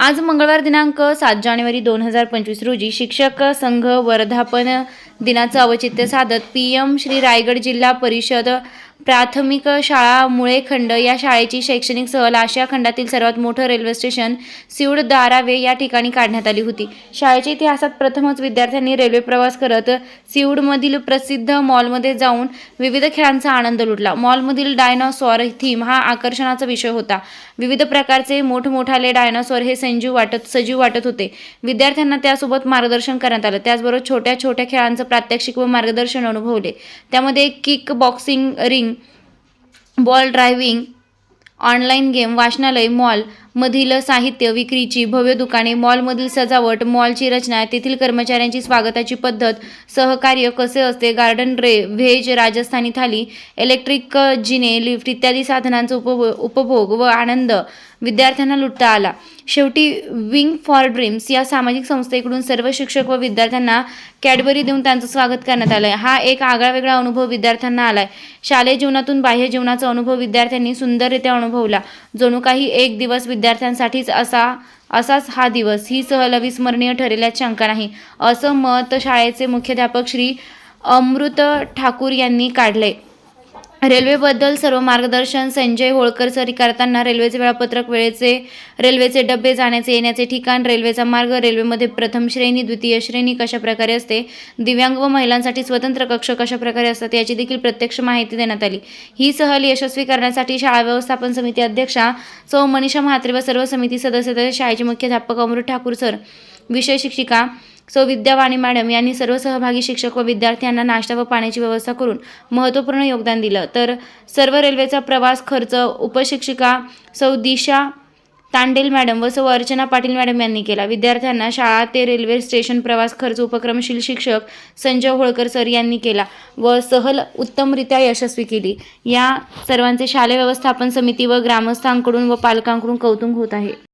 आज मंगळवार दिनांक सात जानेवारी दोन हजार पंचवीस रोजी शिक्षक संघ वर्धापन दिनाचं औचित्य साधत पी एम श्री रायगड जिल्हा परिषद प्राथमिक शाळा मुळेखंड या शाळेची शैक्षणिक सहल आशिया खंडातील सर्वात मोठं रेल्वे स्टेशन सिवड दारावे या ठिकाणी काढण्यात आली होती. शाळेच्या इतिहासात प्रथमच विद्यार्थ्यांनी रेल्वे प्रवास करत सिवडमधील प्रसिद्ध मॉलमध्ये जाऊन विविध खेळांचा आनंद लुटला. मॉलमधील डायनॉसॉर थीम हा आकर्षणाचा विषय होता. विविध प्रकारचे मोठमोठाले डायनॉसॉर हे संजीव वाटत सजीव वाटत होते. विद्यार्थ्यांना त्यासोबत मार्गदर्शन करण्यात आलं. त्याचबरोबर छोट्या छोट्या खेळांचं प्रात्यक्षिक व मार्गदर्शन अनुभवले. त्यामध्ये kick boxing ring ball driving online game वाचनालय मॉल मधील साहित्य विक्रीची भव्य दुकाने मॉलमधील सजावट मॉलची रचना तेथील कर्मचाऱ्यांची स्वागताची पद्धत सहकार्य कसे असते गार्डन रे व्हेज राजस्थानी थाली इलेक्ट्रिक जिने लिफ्ट इत्यादी साधनांचा उपभो उपभोग व आनंद विद्यार्थ्यांना लुटता आला. शेवटी विंग फॉर ड्रीम्स या सामाजिक संस्थेकडून सर्व शिक्षक व विद्यार्थ्यांना कॅडबरी देऊन त्यांचं स्वागत करण्यात आलं हा एक आगळा वेगळा अनुभव विद्यार्थ्यांना आलाय. शालेय जीवनातून बाह्य जीवनाचा अनुभव विद्यार्थ्यांनी सुंदररित्या अनुभवला. जणू काही एक दिवस विद्यार्थ्यांसाठीच असा असाच हा दिवस. ही सहल अविस्मरणीय ठरेल्यात शंका नाही. असं मत शाळेचे मुख्याध्यापक श्री अमृत ठाकूर यांनी काढले. रेल्वेबद्दल सर्व मार्गदर्शन संजय होळकर सरी करताना रेल्वेचे वेळापत्रक वेळेचे रेल्वेचे डबे जाण्याचे येण्याचे ठिकाण रेल्वेचा मार्ग रेल्वेमध्ये प्रथम श्रेणी द्वितीय श्रेणी कशा प्रकारे असते दिव्यांग व महिलांसाठी स्वतंत्र कक्ष कशा प्रकारे असतात याची देखील प्रत्यक्ष माहिती देण्यात आली. ही सहल यशस्वी करण्यासाठी शाळा व्यवस्थापन समिती अध्यक्षा सौ मनीषा म्हात्रे व सर्व समिती सदस्य तसेच शाळेचे मुख्याध्यापक अमृत ठाकूर सर विषय शिक्षिका सौ विद्यावाणी मॅडम यांनी सर्व सहभागी शिक्षक व विद्यार्थ्यांना नाश्ता व पाण्याची व्यवस्था करून महत्त्वपूर्ण योगदान दिलं. तर सर्व रेल्वेचा प्रवास खर्च उपशिक्षिका सौ दिशा तांडेल मॅडम व सौ अर्चना पाटील मॅडम यांनी केला. विद्यार्थ्यांना शाळा ते रेल्वे स्टेशन प्रवास खर्च उपक्रमशील शिक्षक संजय होळकर सर यांनी केला व सहल उत्तमरित्या यशस्वी केली. या सर्वांचे शालेय व्यवस्थापन समिती व ग्रामस्थांकडून व पालकांकडून कौतुक होत आहे.